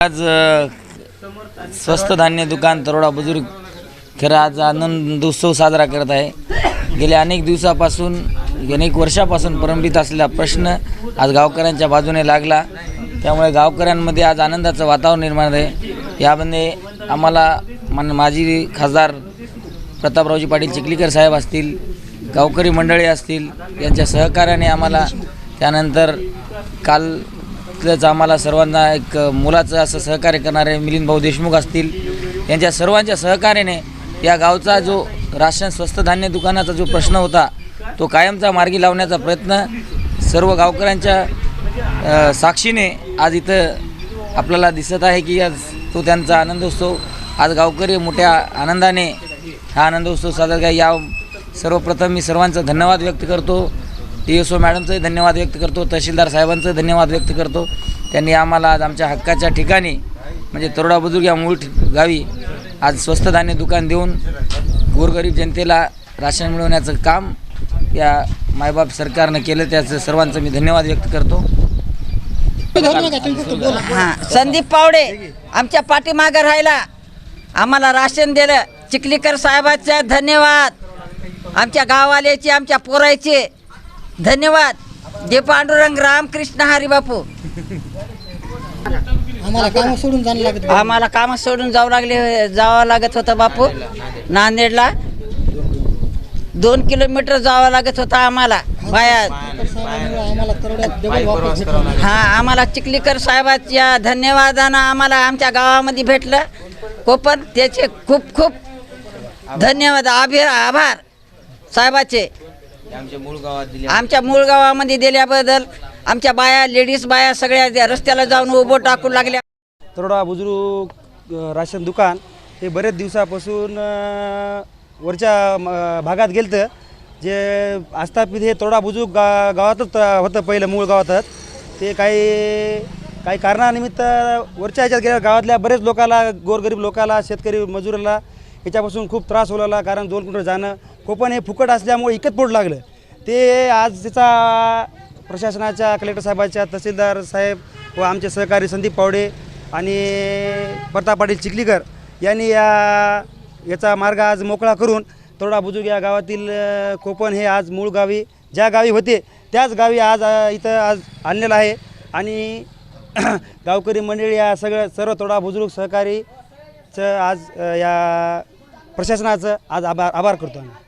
आज स्वस्त धान्य दुकान तरोडा बुजुर्ग खरं आज आनंद उत्सव साजरा करत आहे. गेल्या अनेक दिवसापासून अनेक वर्षापासून प्रलंबित असलेला प्रश्न आज गावकऱ्यांच्या बाजूने लागला. त्यामुळे गावकऱ्यांमध्ये आज आनंदाचं वातावरण निर्माण आहे यामध्ये आम्हाला मान माजी खासदार प्रतापरावजी पाटील चिखलीकर साहेब असतील गावकरी मंडळी असतील यांच्या सहकार्याने आम्हाला त्यानंतर काल कालच आम्हाला सर्वांना एक मुलाचं असं सहकार्य करणारे मिलिंद भाऊ देशमुख असतील. यांच्या सर्वांच्या सहकार्याने या गावचा जो राशन स्वस्त धान्य दुकानाचा जो प्रश्न होता तो कायमचा मार्गी लावण्याचा प्रयत्न सर्व गावकऱ्यांच्या साक्षीने आज इथं आपल्याला दिसत आहे की आज तो त्यांचा आनंदोत्सव आज गावकरी मोठ्या आनंदाने हा आनंदोत्सव साजरा या सर्वप्रथम मी सर्वांचा धन्यवाद व्यक्त करतो. टी एस ओ मॅडमचंही धन्यवाद व्यक्त करतो तहसीलदार साहेबांचं धन्यवाद व्यक्त करतो. त्यांनी आम्हाला आज आमच्या हक्काच्या ठिकाणी म्हणजे तरोडा बुजुर्ग या मूळ गावी आज स्वस्त धान्य दुकान देऊन गोरगरीब जनतेला राशन मिळवण्याचं काम या मायबाप सरकारनं केलं त्याचं सर्वांचं मी धन्यवाद व्यक्त करतो. हां संदीप पावडे आमच्या पाठीमागं राहिला. आम्हाला राशन दिलं. चिखलीकर साहेबाचा धन्यवाद. आमच्या गाववाल्याचे आमच्या पोरायचे. धन्यवाद. जे पांडुरंग रामकृष्ण हरी बापू. आम्हाला काम सोडून जाणं लागत आम्हाला काम सोडून जावं लागले जावं लागत होतं बापू. नांदेडला दोन किलोमीटर जावं लागत होतं आम्हाला. बाया हा आम्हाला चिखलीकर साहेबाच्या धन्यवादानं आम्हाला आमच्या गावामध्ये भेटलं. कोपन त्याचे खूप खूप धन्यवाद आभि आभार साहेबाचे. आमच्या मूळ गावात दिली. आमच्या मूळ गावामध्ये दिल्याबद्दल आमच्या बाया लेडीज बाया सगळ्या त्या रस्त्याला जाऊन उभं टाकू लागल्या. तरोडा बुजुर्ग राशन दुकान हे बरेच दिवसापासून वरच्या भागात गेलं जे आस्थापित हे तरोडा बुजुर्ग गा गावातच होतं पहिलं मूळ गावातच. ते काही काही कारणानिमित्त वरच्या ह्याच्यात गेल्या. गावातल्या बरेच लोकाला गोरगरीब लोकाला शेतकरी मजुराला ह्याच्यापासून खूप त्रास होलाला कारण दोन किलोमीटर जाणं कोपण हे फुकट असल्यामुळे इकत पोट लागलं. ते आज तिचा प्रशासनाच्या कलेक्टर साहेबाच्या तहसीलदार साहेब व आमचे सहकारी संदीप पावडे आणि प्रताप पाटील चिखलीकर यांनी या याचा मार्ग आज मोकळा करून तोडा बुजुर्ग या गावातील अ, कोपण हे आज मूळ गावी ज्या गावी होते त्याच गावी आज इथं आज आणलेलं आहे. आणि गावकरी मंडळी या सगळं सर्व तोडा बुजुर्ग सहकारीचं आज या प्रशासनाचं आज आभार आभार करतो आम्ही.